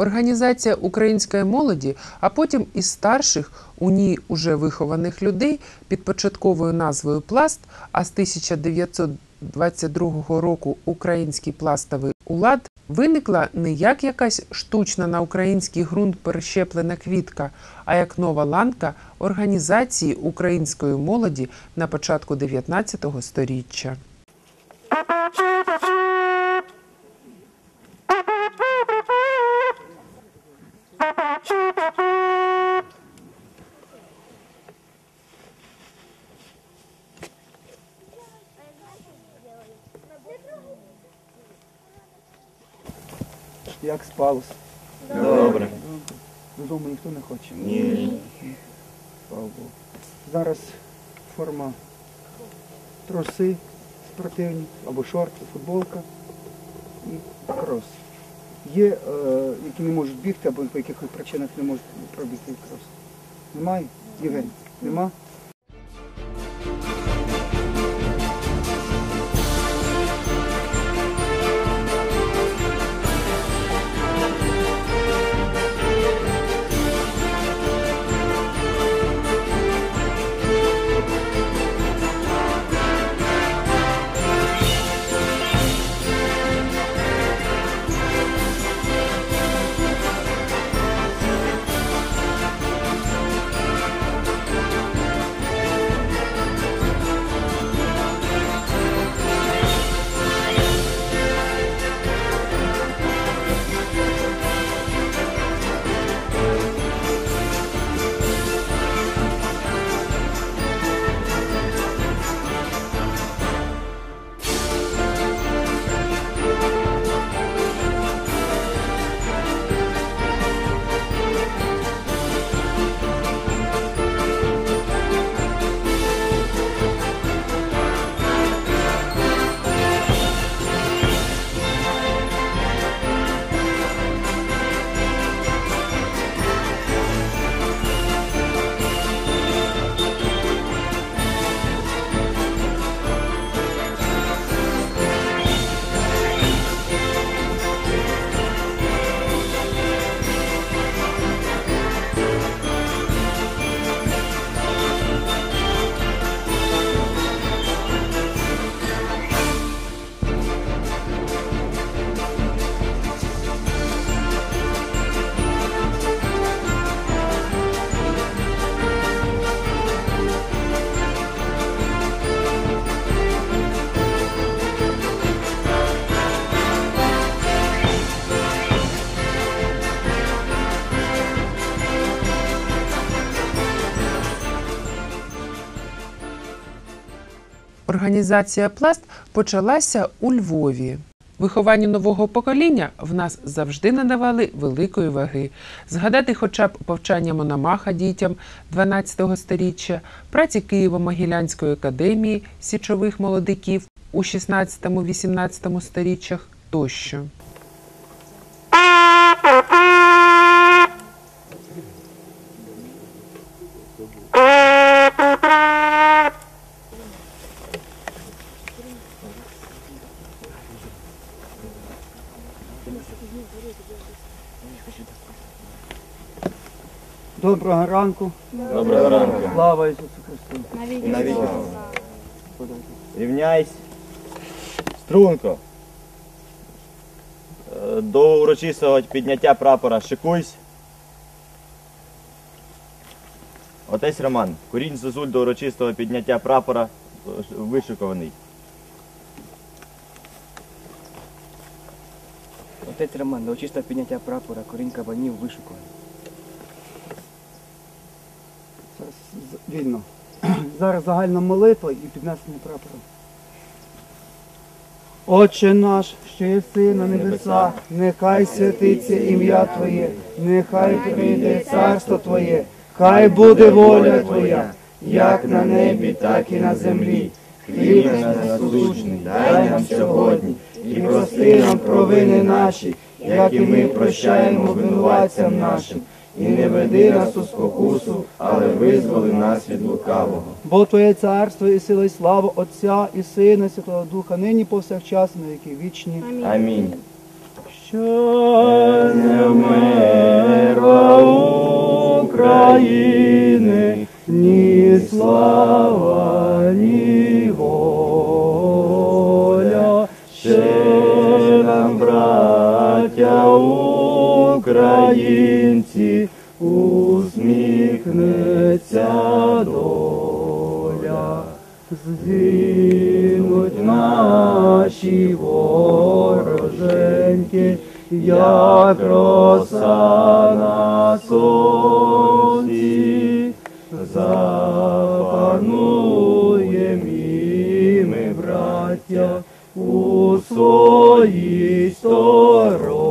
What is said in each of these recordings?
Організація української молоді, а потім і старших у ній уже вихованих людей під початковою назвою Пласт, а з 1922 року Український пластовий улад виникла не як якась штучна на український ґрунт перещеплена квітка, а як нова ланка організації української молоді на початку 19 століття. Як спалось? Добре. Додому ніхто не хоче. Ні. Слава Богу. Зараз форма троси спортивні, або шорти, футболка і крос. Є, е, які не можуть бігти, або по якихось причинах не можуть пробігти крос. Немає? Євгеній? Нема? Організація Пласт почалася у Львові. Вихованню нового покоління в нас завжди надавали великої ваги. Згадати хоча б повчання Мономаха дітям 12 століття, праці Києво-Могилянської академії січових молодиків у 16-18 сторіччях тощо. Доброго ранку. Доброго ранку. Слава Ісусу Христу. І навіть рівняйсь. Струнко. Е, До урочистого підняття прапора шикуйсь. Отець Роман, корінь зозуль до урочистого підняття прапора е, вишикований. Отець Роман, до чисто підняття прапора, корінь кабанів вишукуваний. Зараз з- вільно. Зараз загальна молитва і піднесення прапора. Отче наш, що єси на небесах, нехай святиться ім'я Твоє, нехай прийде царство Твоє, хай буде воля Твоя, як на небі, так і на землі. Хліб наш насущний, дай нам сьогодні, і прости нам провини наші, як і ми прощаємо винуватцям нашим. І не веди нас у спокусу, але визволи нас від лукавого. Бо Твоє царство і сила, і слава Отця і Сина, і Святого Духа, нині повсякчас, на які вічні. Амінь. що не вмерла України, ні слава, усміхнеться доля. Згинуть наші вороженьки, як роса на сонці, запануєм і браття, у своїй сторонці,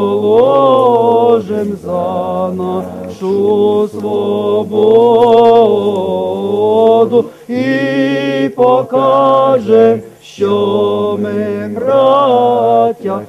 нашу свободу і покажем, що ми браття